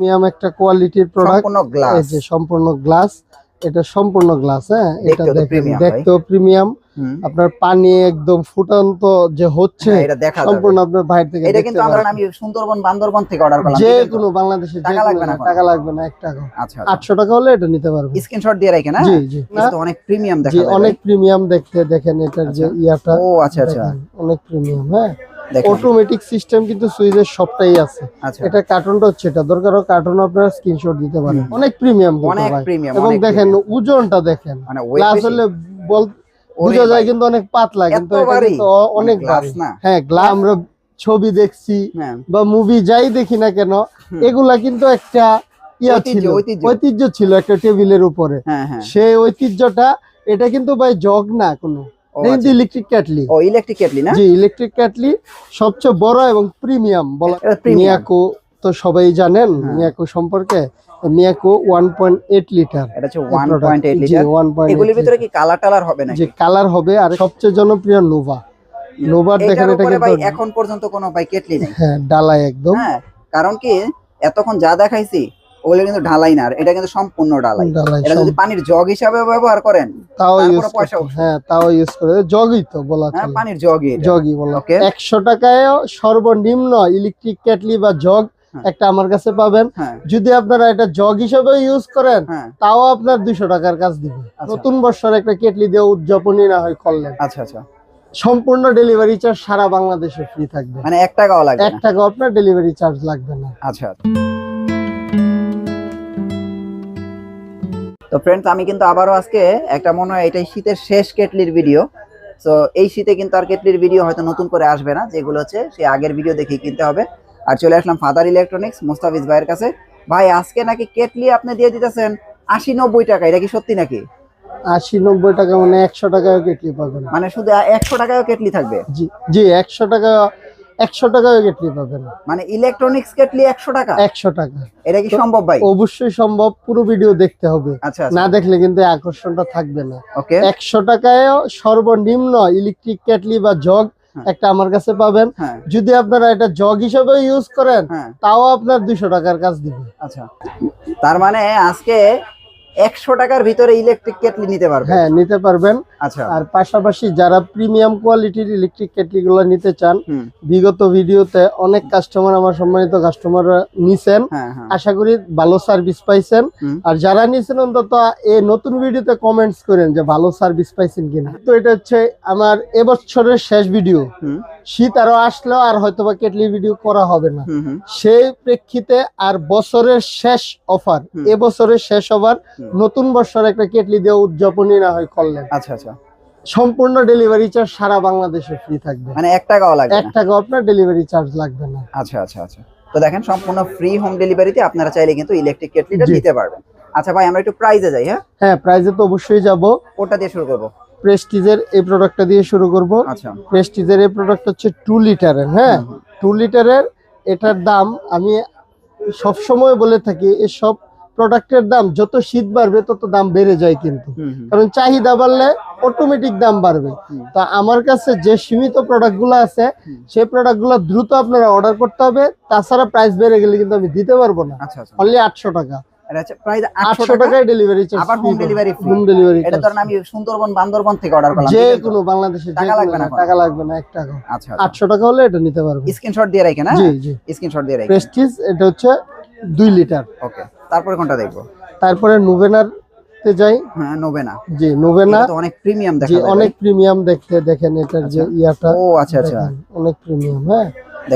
Premium একটা কোয়ালিটির product সম্পূর্ণ গ্লাস এই যে সম্পূর্ণ গ্লাস এটা সম্পূর্ণ গ্লাস হ্যাঁ? এটা দেখতেও প্রিমিয়াম আপনার পানি একদম ফুটান্ত যে হচ্ছে সম্পূর্ণ আপনার বাইরে থেকে এটা কিন্তু আমরা আমি সুন্দরবন বান্দরবন থেকে অর্ডার করলাম। যে কোনো বাংলাদেশে টাকা লাগবে না টাকা লাগবে না এক টাকা। আচ্ছা আটশো টাকা হলে এটা নিতে পারবেন স্ক্রিনশট দিয়ে রাখেন না জি জি। না, তো অনেক প্রিমিয়াম দেখা যায় অনেক প্রিমিয়াম দেখতে দেখেন এটার যে আচ্ছা। ইয়াটা। ও আচ্ছা আচ্ছা। অনেক প্রিমিয়াম হ্যাঁ? অটোমেটিক সিস্টেম কিন্তু সুইচের সবটাই আছে। আচ্ছা। এটা কার্টুনটা হচ্ছে এটা। দরকার হয় কার্টুন আপনারা স্ক্রিনশট দিতে পারেন। অনেক প্রিমিয়াম অনেক প্রিমিয়াম এবং দেখেন ওজনটা দেখেন। মানে weight গ্লাস হলে বোঝা যায় কিন্তু অনেক পাতলা কিন্তু? অনেক মানে glass ভারী। না। হ্যাঁ গ্লাস আমরা ছবি দেখছি হ্যাঁ। বা মুভি যাই দেখি না কেন এগুলা কিন্তু একটা ইয়া ছিল। ঐতিহ্য। ঐতিহ্য ছিল একটা টেবিলের উপরে। হ্যাঁ হ্যাঁ। সেই ঐতিহ্যটা এটা কিন্তু ভাই জগ না কোনো। আচ্ছা। ইলেকট্রিক ক্যাটলি ও ইলেকট্রিক কেটলি না? জি ইলেকট্রিক ক্যাটলি সবচেয়ে বড় এবং প্রিমিয়াম বলা মিয়াকো তো সবাই জানেন হ্যাঁ। মিয়াকো সম্পর্কে। Miyako one point eight litre এটা হচ্ছে 1.8 লিটার ওয়ান পয়েন্ট এগুলির ভিতরে কি কালার টালার হবে না কালার হবে আর সবচেয়ে জনপ্রিয় নোভা। নোভার দেখেন এটা ভাই কিন্তু এখন পর্যন্ত কোনো ভাই কেটলি নেই। হ্যাঁ ডালাই একদম। হ্যাঁ কারণ কি এতক্ষণ যা দেখাইছি ওগুলো কিন্তু ঢালাই না এটা কিন্তু সম্পূর্ণ ঢালাই। এটা যদি পানির জগ হিসাবে ব্যবহার করেন তাও ইউজ পয়সা হ্যাঁ তাও ইউজ করে জগই তো বলা হ্যাঁ পানির জগই জগই বলা Okay. একশো টাকায় সর্বনিম্ন ইলেকট্রিক কেটলি বা জগ হ্যাঁ। একটা আমার কাছে পাবেন। হ্যাঁ। যদি আপনারা এটা জগ হিসেবে ইউজ করেন হ্যাঁ। তাও আপনার দুইশো টাকার কাজ দিবে। আচ্ছা। নতুন বছর একটা কেটলি দিয়ে উদযাপনই না হয় করলেন আচ্ছা আচ্ছা। সম্পূর্ণ ডেলিভারি চার্জ সারা বাংলাদেশে ফ্রি থাকবে। মানে এক টাকাও লাগবে এক না টাকা আপনার ডেলিভারি চার্জ লাগবে না। আচ্ছা। তো ফ্রেন্ডস আমি কিন্তু আবারও আজকে একটা মনে হয় এটাই শীতের শেষ কেটলির ভিডিও তো এই শীতে কিন্তু আর কেটলির ভিডিও হয়তো নতুন করে আসবে না যেগুলো হচ্ছে সেই আগের ভিডিও দেখেই কিনতে হবে। আর চলে আসলাম ফাদার ইলেকট্রনিক্স মুস্তাফিজ ভাইয়ের কাছে। ভাই আজকে নাকি কেটলি আপনি দিয়ে দিতেছেন আশি নব্বই টাকা এটা কি সত্যি নাকি? আশি নব্বই টাকা মানে একশো টাকায় কেটলি পাবেন। মানে শুধু একশো টাকায় কেটলি থাকবে? জি জি একশো টাকা একশো টাকায় কেটলি পাবেন। মানে ইলেকট্রনিক্স কেটলি একশো টাকা? একশো টাকা। এটা কি সম্ভব ভাই? অবশ্যই সম্ভব পুরো ভিডিও দেখতে হবে। আচ্ছা না দেখলে কিন্তু আকর্ষণটা থাকবে না। ওকে। একশো টাকায় সর্বনিম্ন ইলেকট্রিক কেটলি বা জগ হ্যাঁ। একটা আমার কাছে পাবেন। হ্যাঁ। যদি আপনারা এটা জগ হিসেবে ইউজ করেন হ্যাঁ। তাও আপনার দুইশো টাকার কাজ দিবে। আচ্ছা। তার মানে আজকে একশো টাকার ভিতরে ইলেকট্রিক কেটলি নিতে পারবে হ্যাঁ নিতে পারবেন। আচ্ছা। আর পাশাপাশি যারা প্রিমিয়াম কোয়ালিটির ইলেকট্রিক কেটলি গুলো নিতে চান বিগত ভিডিওতে অনেক কাস্টমার আমার সম্মানিত কাস্টমাররা নিছেন। হ্যাঁ হ্যাঁ। আশা করি ভালো সার্ভিস পাইছেন। আর যারা নিছেন অন্তত এই নতুন ভিডিওতে কমেন্টস করেন যে ভালো সার্ভিস পাইছেন কিনা। তো এটা হচ্ছে আমার এবছরের শেষ ভিডিও শীত আরও আসলেও আর হয়তোবা কেটলি ভিডিও করা হবে না। সেই প্রেক্ষিতে আর বছরের শেষ অফার। এবছরের শেষ অফার নতুন বছর একটা কেটলি দিয়ে উদযাপনই না হয় করলেন আচ্ছা আচ্ছা। সম্পূর্ণ ডেলিভারি চার্জ সারা বাংলাদেশে ফ্রি থাকবে। মানে এক টাকাও লাগবে এক না টাকা আপনার ডেলিভারি চার্জ লাগবে না। আচ্ছা আচ্ছা আচ্ছা। তো দেখেন সম্পূর্ণ ফ্রি হোম ডেলিভারিতে আপনারা চাইলে কিন্তু ইলেকট্রিক কেটলিটা। নিতে পারবেন। আচ্ছা ভাই আমরা একটু প্রাইজে যাই হ্যাঁ? হ্যাঁ প্রাইজে তো অবশ্যই যাব। ওটা দিয়ে শুরু করব। প্রেস্টিজের এই প্রোডাক্টটা দিয়ে শুরু করব। আচ্ছা। প্রেস্টিজের এই প্রোডাক্ট হচ্ছে টু লিটারের হ্যাঁ? টু লিটারের এটার দাম আমি সব সময় বলে থাকি এই সব প্রোডাক্টের দাম যত শীত বাড়বে তত দাম বেড়ে যায় কিন্তু। কারণ চাহিদা বাড়লে অটোমেটিক দাম বাড়বে। তা আমার কাছে যে সীমিত প্রোডাক্টগুলো আছে। সেই প্রোডাক্টগুলো দ্রুত আপনারা অর্ডার করতে হবে। তাছাড়া প্রাইস বেড়ে গেলে কিন্তু আমি দিতে পারব না। আচ্ছা আচ্ছা। অনলি আটশো টাকা। এটা হচ্ছে প্রাইস টাকায় ডেলিভারি চার্জ আবার home delivery free। Home delivery এটা ধরেন আমি সুন্দরবন বান্দরবন থেকে অর্ডার করলাম যে? কোনো বাংলাদেশে টাকা লাগবে না টাকা লাগবে না টাকা। আচ্ছা আটশো টাকা হলে এটা নিতে পারবে। স্ক্রিনশট দিয়ে রাখেন জি জি। স্ক্রিনশট দিয়ে রাখেন প্রেস্টিজ এটা হচ্ছে লিটার ওকে তারপরে কোনটা দেখব? তারপরে নোভেনার যাই। হ্যাঁ নোবেনা জি নোভেনা তো অনেক প্রিমিয়াম দেখা যায় অনেক প্রিমিয়াম দেখতে দেখেন এটার যে আচ্ছা। ইয়াটা। ও আচ্ছা আচ্ছা। অনেক প্রিমিয়াম হ্যাঁ।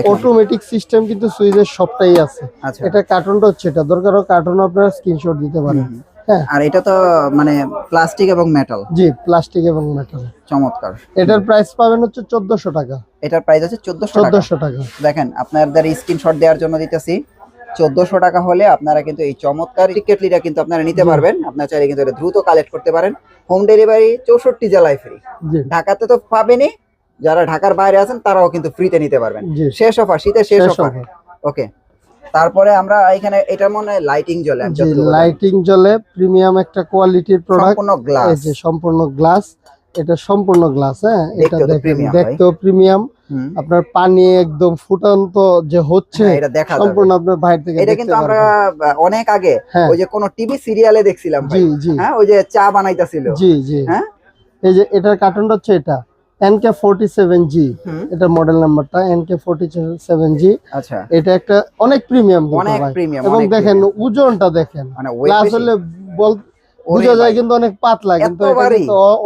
অটোমেটিক সিস্টেম কিন্তু সুইচের সবটাই আছে। আচ্ছা। এটা কার্টুনটা হচ্ছে এটা। দরকার কার্টুন আপনারা স্ক্রিনশট দিতে পারেন। হ্যাঁ। আর এটা তো মানে প্লাস্টিক এবং মেটাল জি প্লাস্টিক এবং মেটাল চমৎকার। এটার প্রাইস পাবেন হচ্ছে চোদ্দশো টাকা। এটার প্রাইস আছে চোদ্দশো টাকা। চোদ্দশো টাকা। দেখেন আপনাদের স্ক্রিনশট দেওয়ার জন্য দিতেছি। চোদ্দশো টাকা হলে আপনারা কিন্তু এই চমৎকার কেটলিটা কিন্তু আপনারা নিতে পারবেন। আপনারা চাইলে কিন্তু এটা দ্রুত কালেক্ট করতে পারেন। হোম ডেলিভারি চৌষট্টি জেলায় ফ্রি জি। ঢাকাতে তো পাবেনই। যারা ঢাকার বাইরে আছেন তারাও কিন্তু ফ্রিতে নিতে পারবেন। শেষ অফার শীতের শেষ অফার ওকে তারপরে আমরা এখানে এটার মনে লাইটিং জ্বলে। লাইটিং জ্বলে প্রিমিয়াম একটা কোয়ালিটির প্রোডাক্ট সম্পূর্ণ গ্লাস এই যে সম্পূর্ণ গ্লাস এটা সম্পূর্ণ গ্লাস হ্যাঁ? এটা দেখতেও প্রিমিয়াম আপনার পানি একদম ফুটান্ত যে হচ্ছে হ্যাঁ, এটা দেখা সম্পূর্ণ আপনার বাইরে থেকে এটা কিন্তু আমরা অনেক আগে হ্যাঁ। ওই যে কোন টিভি সিরিয়ালে দেখছিলাম ভাই। হ্যাঁ ওই যে চা বানাইতাছিল। জি জি। হ্যাঁ? এই যে এটার কার্টুনটা হচ্ছে এটা। এনকে ফোরটি সেভেন জি এটা মডেল নাম্বারটা এনকে ফোরটি সেভেন জি আচ্ছা। এটা একটা অনেক প্রিমিয়াম অনেক প্রিমিয়াম এবং দেখেন ওজনটা দেখেন। আসলে গ্লাস হলে বল বোঝা যায় কিন্তু অনেক পাতলা কিন্তু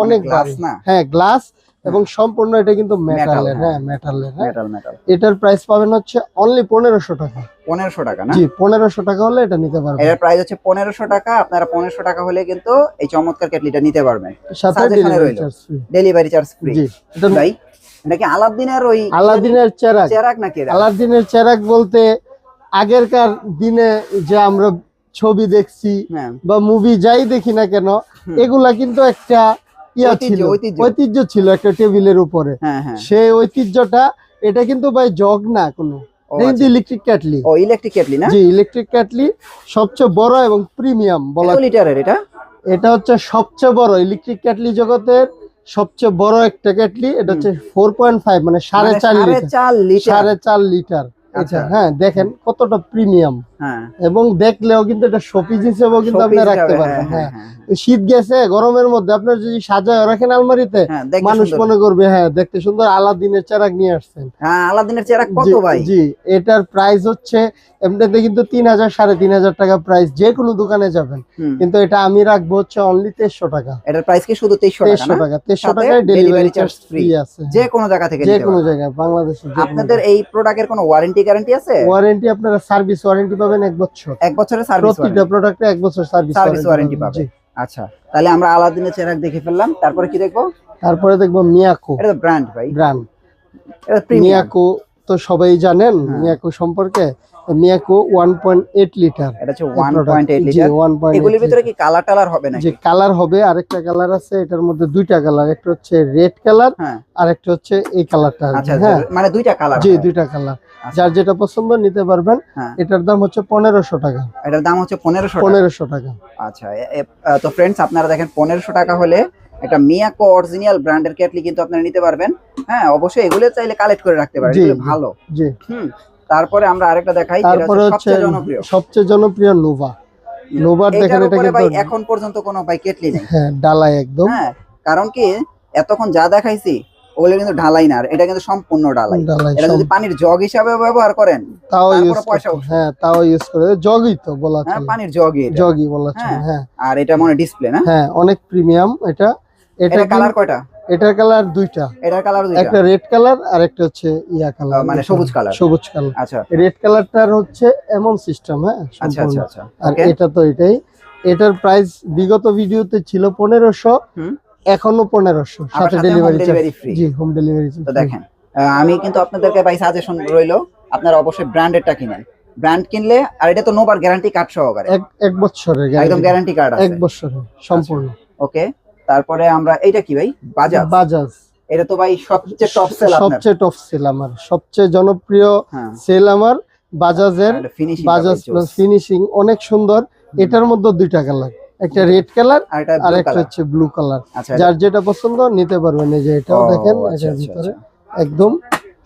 অনেক গ্লাস না? হ্যাঁ গ্লাস এবং সম্পূর্ণ এটা কিন্তু মেটালের হ্যাঁ। মেটালের হ্যাঁ। মেটাল মেটাল এটার প্রাইস পাবেন হচ্ছে অনলি পনেরোশো টাকা। পনেরোশো টাকা না? জি পনেরোশো টাকা হলে এটা নিতে পারবেন। এটার প্রাইস হচ্ছে পনেরোশো টাকা। আপনারা পনেরোশো টাকা হলে কিন্তু এই চমৎকার কেটলিটা নিতে পারবেন। সাথে delivery charge free delivery charge free জি এটা ভাই এটা কি আলাদিনের ওই আলাদিনের চেরাগ। চেরাক নাকি? আলাদিনের চেরাগ বলতে আগেরকার দিনে যে আমরা ছবি দেখছি হ্যাঁ। বা মুভি যাই দেখি না কেন এগুলা কিন্তু একটা ইয়া ঐতিহ্য, ছিল ঐতিহ্য। ঐতিহ্য ছিল একটা টেবিলের উপরে। হ্যাঁ হ্যাঁ। সেই ঐতিহ্যটা এটা কিন্তু ভাই জগ না কোনো। কিন্তু আচ্ছা। ইলেকট্রিক ক্যাটলি ও ইলেকট্রিক কেটলি না? জি ইলেকট্রিক ক্যাটলি সবচেয়ে বড় এবং প্রিমিয়াম বলা লিটারের এটা? এটা হচ্ছে সবচেয়ে বড়। ইলেকট্রিক ক্যাটলি জগতের সবচেয়ে বড় একটা ক্যাটলি এটা হচ্ছে ফোর পয়েন্ট ফাইভ মানে সাড়ে মানে চার লিটার সাড়ে চার লিটার আচ্ছা। হ্যাঁ দেখেন কতটা প্রিমিয়াম এবং দেখলেও কিন্তু এটা শপিজ হিসেবেও কিন্তু আপনি রাখতে পারবেন হ্যাঁ, হ্যাঁ। হ্যাঁ, শীত গেছে গরমের মধ্যে আপনার যদি সাজায় রাখেন আলমারিতে হ্যাঁ, মানুষ মনে করবে হ্যাঁ দেখতে সুন্দর। আলাদিনের চেরাক নিয়ে আসছেন। হ্যাঁ আলাদিনের চেরাক কত ভাই? জি এটার প্রাইস হচ্ছে এমনিতে কিন্তু তিন হাজার সাড়ে তিন হাজার টাকা প্রাইস যে কোনো দোকানে যাবেন। কিন্তু এটা আমি রাখব হচ্ছে অনলি তেইশশো টাকা। এটার প্রাইস কি শুধু তেইশশো টাকা তেইশশো? টাকা টাকায় ডেলিভারি চার্জ ফ্রি আছে। যে কোনো জায়গা থেকে যে কোনো। জায়গায় বাংলাদেশের আপনাদের এই প্রোডাক্টের কোনো ওয়ারেন্টি গ্যারান্টি আছে? ওয়ারেন্টি আপনারা সার্ভিস ওয়ারেন্টি পাবেন এক বছর। এক বছরের সার্ভিস প্রতিটা প্রোডাক্টে এক বছর সার্ভিস সার্ভিস ওয়ারেন্টি পাবেন। আচ্ছা তাহলে আমরা আলাদিনের চেরাক দেখে ফেললাম। তারপরে কি দেখব? তারপরে দেখব মিয়াকো। এটা ব্র্যান্ড ভাই। ব্র্যান্ড এটা মিয়াকো তো সবাই জানেন মিয়াকু মিয়াকো সম্পর্কে। Miyako one point eight litre এটা হচ্ছে one point eight litre one point এগুলির ভিতরে কি কালার টালার হবে নাকি? যে কালার হবে। আরেকটা কালার আছে এটার মধ্যে দুইটা কালার একটা হচ্ছে রেড কালার হ্যাঁ। আর একটা হচ্ছে এই কালারটা আচ্ছা হ্যাঁ। মানে দুইটা কালার জি দুইটা কালার আচ্ছা। যার যেটা পছন্দ নিতে পারবেন হ্যাঁ। এটার দাম হচ্ছে পনেরোশো টাকা। এটার দাম হচ্ছে পনেরোশো পনেরোশো টাকা। আচ্ছা তো ফ্রেন্ডস আপনারা দেখেন পনেরোশো টাকা হলে একটা মিয়াকো অরিজিনাল ব্র্যান্ডের কেটলি কিন্তু আপনারা নিতে পারবেন। হ্যাঁ অবশ্যই এগুলো চাইলে কালেক্ট করে রাখতে পারেন এগুলো ভালো। জি। হুম। তারপরে আমরা আরেকটা দেখাই তারপরে হচ্ছে সবচেয়ে জনপ্রিয়। সবচেয়ে জনপ্রিয় নোভা নোভার দেখেন এটা ভাই কিন্তু এখন পর্যন্ত কোনো ভাই কেটলি নেই। হ্যাঁ ডালাই একদম। হ্যাঁ কারণ কি এতক্ষণ যা দেখাইছি ওগুলো কিন্তু ঢালাই না আর এটা কিন্তু সম্পূর্ণ ঢালাই। এটা যদি পানির জগ হিসাবে ব্যবহার করেন তাও ইউজ পয়সা হ্যাঁ তাও ইউজ করে জগই তো বলা হ্যাঁ চলে। পানির জগই জগই বলা চলে হ্যাঁ। হ্যাঁ আর এটা মনে ডিসপ্লে না? হ্যাঁ অনেক প্রিমিয়াম এটা। এটা এটা কালার কয়টা? এটার কালার দুইটা। এটার কালার দুইটা। একটা রেড কালার আর একটা হচ্ছে ইয়া কালার। মানে সবুজ কালার। সবুজ কালার। আচ্ছা। রেড কালারটার হচ্ছে এমন সিস্টেম হ্যাঁ? আচ্ছা আচ্ছা আচ্ছা। আর এটা তো এটাই। এটার প্রাইস বিগত ভিডিওতে ছিল পনেরোশো হুম। এখনও পনেরোশো। সাথে ডেলিভারি free। জি হোম ডেলিভারি তো দেখেন আমি কিন্তু আপনাদেরকে ভাই সাজেশন রইল আপনারা অবশ্যই ব্র্যান্ডেডটা কিনেন। ব্র্যান্ড কিনলে আর এটা তো নোবার গ্যারান্টি কার্ড সহকারে। এক এক বছরের একদম গ্যারান্টি কার্ড এক আছে বছরের সম্পূর্ণ। ওকে তারপরে আমরা এইটা কি ভাই? বাজাজ? বাজাজ। এটা তো ভাই সবচেয়ে টপ সেল আপনার। সবচেয়ে টপ সেল আমার। সবচেয়ে জনপ্রিয় হ্যাঁ। সেল আমার বাজাজের বাজাজ প্লাস ফিনিশিং অনেক সুন্দর। এটার মধ্যে দুইটা কালার একটা রেড কালার আর এটা একটা হচ্ছে ব্লু কালার আচ্ছা যার যেটা পছন্দ নিতে পারবেন। এই যে এটাও দেখেন আচ্ছা, এটার ভিতরে আচ্ছা। একদম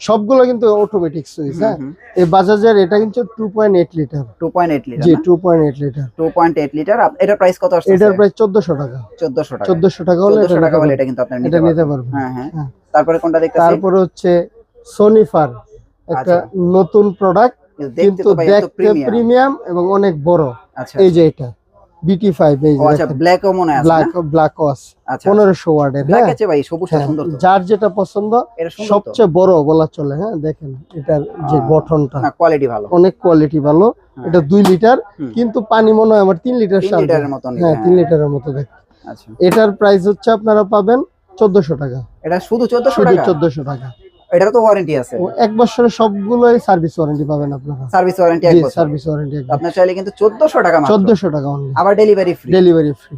সবগুলো কিন্তু অটোমেটিক সুইচ হ্যাঁ। এই বাজাজের এটা কিন্তু two point eight litre 2.8 litre জি two point eight litre 2.8 litre এটার প্রাইস কত আসছে এটার প্রায় চোদ্দশো টাকা। 1400 টাকা। চোদ্দশো টাকা হলে এটা 1400 টাকা নিতে হলে। এটা কিন্তু আপনারা এটা নিতে নিতে পারবেন। হ্যাঁ হ্যাঁ। হ্যাঁ। তারপরে কোনটা দেখতেছি? তারপরে হচ্ছে সোনিফার একটা নতুন প্রোডাক্ট কিন্তু দেখতে প্রিমিয়াম প্রিমিয়াম এবং অনেক বড়। আচ্ছা এই যে এটা। বিটি ফাইভ এই ও আচ্ছা ব্ল্যাকও মনে আছে ব্ল্যাক ব্ল্যাক ওয়াশ আচ্ছা ব্ল্যাক হ্যাঁ? আছে ভাই সবুজটা হ্যাঁ, সুন্দর যার যেটা পছন্দ সবচেয়ে বড় বলা চলে হ্যাঁ দেখেন এটার যে গঠনটা। না কোয়ালিটি ভালো। অনেক কোয়ালিটি ভালো। হ্যাঁ। এটা দুই লিটার কিন্তু পানি মনে হয় আমার তিন লিটার লিটারের মতন হ্যাঁ তিন লিটারের মতো দেখ আচ্ছা। এটার প্রাইস হচ্ছে আপনারা পাবেন চোদ্দশো টাকা। এটা শুধু 1400 শুধু টাকা? চোদ্দশো টাকা। এটার তো ওয়ারেন্টি আছে। এক বছরের সবগুলোই সার্ভিস ওয়ারেন্টি পাবেন আপনারা। সার্ভিস ওয়ারেন্টি এক বছর। সার্ভিস ওয়ারেন্টি আপনার চাইলে কিন্তু 1400 টাকা মাত্র। চোদ্দশো টাকা অনলি আবার delivery free delivery free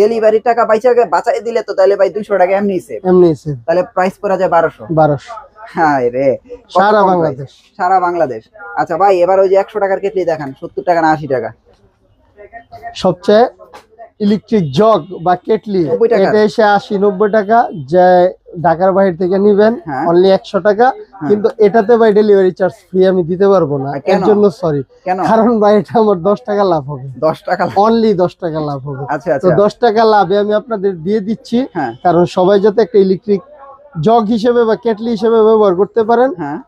delivery টাকা বাইচা বাঁচাই দিলে তো তাহলে ভাই 200 টাকা এমনি সেভ এমনি সেভ তাহলে প্রাইস পড়া যায় 1200 বারোশো। হ্যাঁ রে। সারা বাংলাদেশ। সারা বাংলাদেশ। আচ্ছা ভাই এবার ওই যে 100 টাকার কেটলি দেখান। 70 টাকা না 80 টাকা? সবচেয়ে ইলেকট্রিক জগ বা কেটলি 90 টাকা? এটা এসে আশি নব্বই টাকা যে ঢাকার বাইরে থেকে নিবেন হ্যাঁ। অনলি একশো টাকা। কিন্তু এটাতে ভাই ডেলিভারি চার্জ ফ্রি আমি দিতে পারব না। এর জন্য সরি কারণ ভাই এটা আমার দশ টাকা লাভ হবে। দশ টাকা অনলি দশ টাকা লাভ হবে। আচ্ছা তো আচ্ছা। দশ টাকা লাভে আমি আপনাদের দিয়ে দিচ্ছি। হ্যাঁ। কারণ সবাই যাতে একটা ইলেকট্রিক জগ হিসেবে বা কেটলি হিসেবে ব্যবহার করতে পারেন। হ্যাঁ।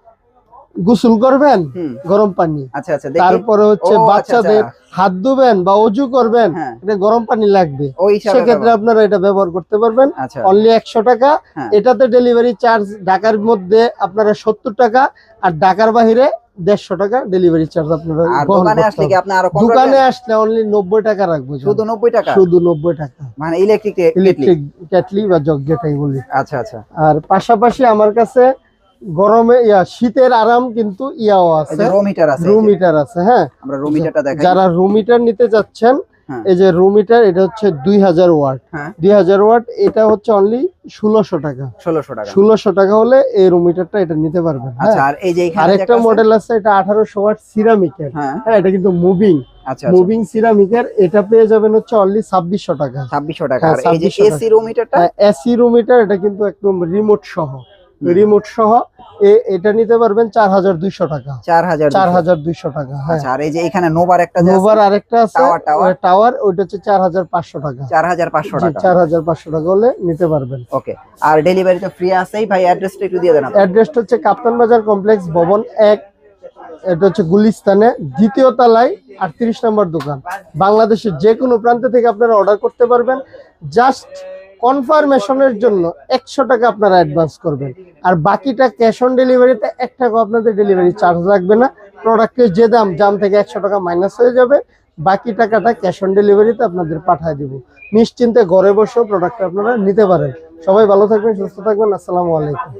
গোসল করবেন গরম পানি। আচ্ছা আচ্ছা তারপরে হচ্ছে আচ্ছা, বাচ্চাদের হাত ধুবেন বা অজু করবেন হ্যাঁ। এটা গরম পানি লাগবে। সেক্ষেত্রে আপনারা এটা ব্যবহার করতে পারবেন। আচ্ছা। অনলি একশো টাকা। হ্যাঁ। এটাতে ডেলিভারি চার্জ ঢাকার মধ্যে আপনারা সত্তর টাকা আর ঢাকার বাহিরে দেড়শো টাকা ডেলিভারি চার্জ আপনারা দোকানে আসলে অনলি নব্বই টাকা রাখব শুধু নব্বই টাকা? শুধু নব্বই টাকা। মানে ইলেকট্রিক ইলেকট্রিক কেটলি বা জগ যেটাই বলি। আচ্ছা আচ্ছা। আর পাশাপাশি আমার কাছে গরমে ইয়া শীতের আরাম কিন্তু ইয়াও আছে যে রুম হিটার আছে রুম হিটার আছে হ্যাঁ। আমরা রুম হিটারটা দেখাই যারা রুম হিটার নিতে যাচ্ছেন হ্যাঁ। এই যে রুম হিটার এটা হচ্ছে দুই হাজার ওয়াট। হ্যাঁ। দুই হাজার ওয়াট এটা হচ্ছে অনলি ষোলোশো টাকা। ষোলোশো টাকা। ষোলোশো টাকা হলে এই রুম হিটারটা এটা নিতে পারবেন আচ্ছা হ্যাঁ আর এই যে এখানে আরেকটা মডেল আছে এটা আঠারোশো ওয়াট সিরামিকের হ্যাঁ। হ্যাঁ এটা কিন্তু মুভিং আচ্ছা আচ্ছা। মুভিং সিরামিকের এটা পেয়ে যাবেন হচ্ছে অনলি ছাব্বিশশো টাকা। ছাব্বিশশো টাকা। হ্যাঁ, আর এই যে এসি রুম হিটারটা এসি রুম হিটার এটা কিন্তু একদম রিমোট সহ। রিমোট সহ এ- এটা নিতে পারবেন চার হাজার দুইশো টাকা। চার হাজার চার হাজার দুইশো টাকা হ্যাঁ। আচ্ছা আর এই যে এখানে নোভার একটা নোভার আরেকটা আছে। টাওয়ার ওইটা হচ্ছে চার হাজার পাঁচশো টাকা। চার হাজার পাঁচশো টাকা। চার হাজার পাঁচশো টাকা হলে নিতে পারবেন। ওকে আর ডেলিভারি তো ফ্রি আছেই ভাই অ্যাড্রেসটা একটু দিয়ে দেন অ্যাড্রেসটা হচ্ছে কাপ্তান বাজার কমপ্লেক্স ভবন এক এটা হচ্ছে গুলিস্তানে দ্বিতীয় তলায় আটত্রিশ নম্বর দোকান। বাংলাদেশের যে কোনো প্রান্ত থেকে আপনারা অর্ডার করতে পারবেন। জাস্ট কনফার্মেশনের জন্য একশো টাকা আপনারা অ্যাডভান্স করবেন। আর বাকিটা ক্যাশ অন ডেলিভারিতে এক টাকা আপনাদের ডেলিভারি চার্জ লাগবে না। প্রোডাক্টের যে দাম দাম থেকে একশো টাকা মাইনাস হয়ে যাবে। বাকি টাকাটা ক্যাশ অন ডেলিভারিতে আপনাদের পাঠিয়ে দিব। নিশ্চিন্তে ঘরে বসেও প্রোডাক্টটা আপনারা নিতে পারেন। সবাই ভালো থাকবেন, সুস্থ থাকবেন। আসসালামু আলাইকুম।